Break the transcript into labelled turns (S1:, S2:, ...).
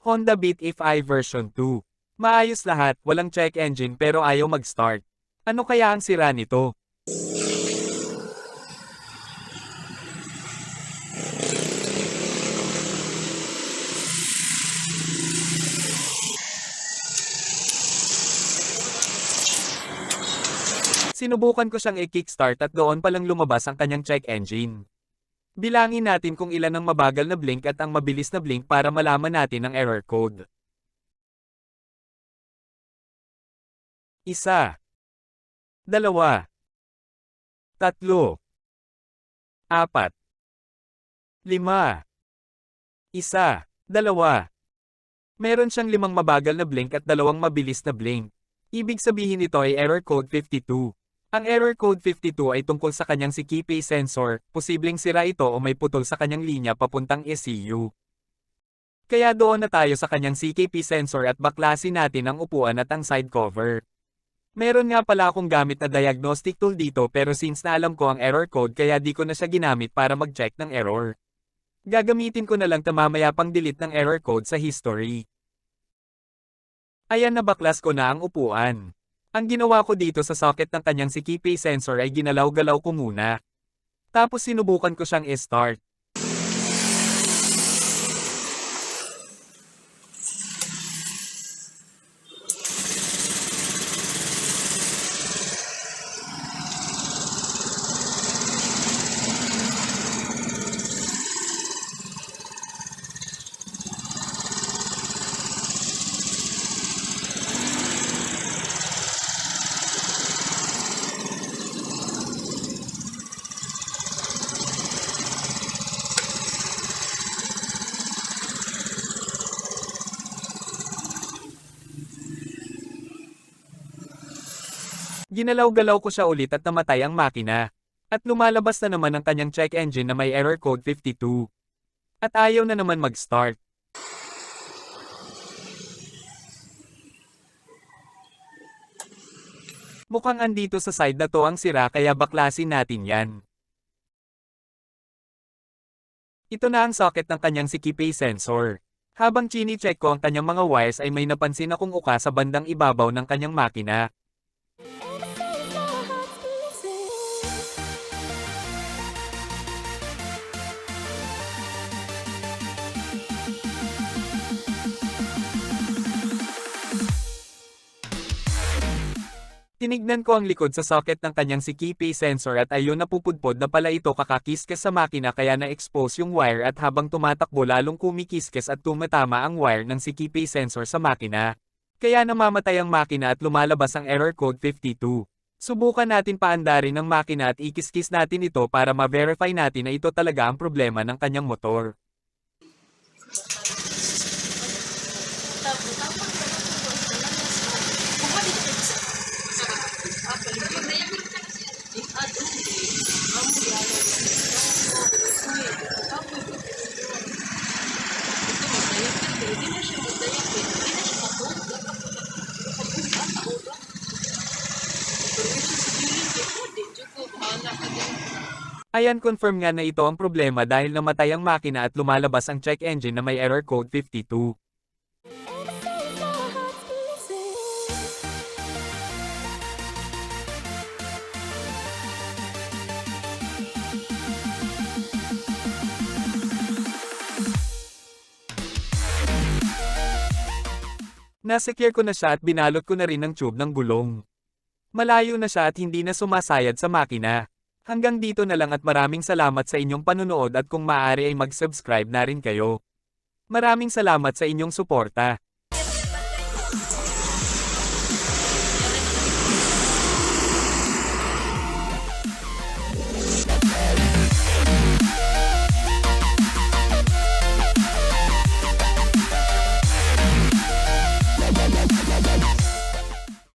S1: Honda Beat If-i version 2. Maayos lahat, walang check engine pero ayaw mag-start. Ano kaya ang sira nito? Sinubukan ko siyang i-kickstart at doon palang lumabas ang kanyang check engine. Bilangin natin kung ilan ang mabagal na blink at ang mabilis na blink para malaman natin ang error code. Isa. Dalawa. Tatlo. Apat. Lima. Isa. Dalawa. Meron siyang limang mabagal na blink at dalawang mabilis na blink. Ibig sabihin nito ay error code 52. Ang error code 52 ay tungkol sa kanyang CKP sensor, posibleng sira ito o may putol sa kanyang linya papuntang ECU. Kaya doon na tayo sa kanyang CKP sensor at baklasin natin ang upuan at ang side cover. Meron nga pala akong gamit na diagnostic tool dito pero since na alam ko ang error code kaya di ko na siya ginamit para mag-check ng error. Gagamitin ko na lang tamamaya pang delete ng error code sa history. Ayan na baklas ko na ang upuan. Ang ginawa ko dito sa socket ng kanyang CKP sensor ay ginalaw-galaw ko muna. Tapos sinubukan ko siyang i-start. Ginalaw-galaw ko siya ulit at namatay ang makina. At lumalabas na naman ang kanyang check engine na may error code 52. At ayaw na naman mag-start. Mukhang andito sa side na to ang sira kaya baklasin natin yan. Ito na ang socket ng kanyang CKP sensor. Habang chini-check ko ang kanyang mga wires ay may napansin akong uka sa bandang ibabaw ng kanyang makina. Tinignan ko ang likod sa socket ng kanyang CKP sensor at ayun napupudpod na pala ito kakakiskes sa makina kaya na-expose yung wire at habang tumatakbo lalong kumikiskes at tumatama ang wire ng CKP sensor sa makina. Kaya namamatay ang makina at lumalabas ang error code 52. Subukan natin paandarin ang makina at ikiskis natin ito para ma-verify natin na ito talaga ang problema ng kanyang motor. Ayan confirm nga na ito ang problema dahil namatay ang makina at lumalabas ang check engine na may error code 52. Nasecure ko na siya at binalot ko na rin ng tube ng gulong. Malayo na siya at hindi na sumasayad sa makina. Hanggang dito na lang at maraming salamat sa inyong panunood at kung maaari ay mag-subscribe na rin kayo. Maraming salamat sa inyong suporta.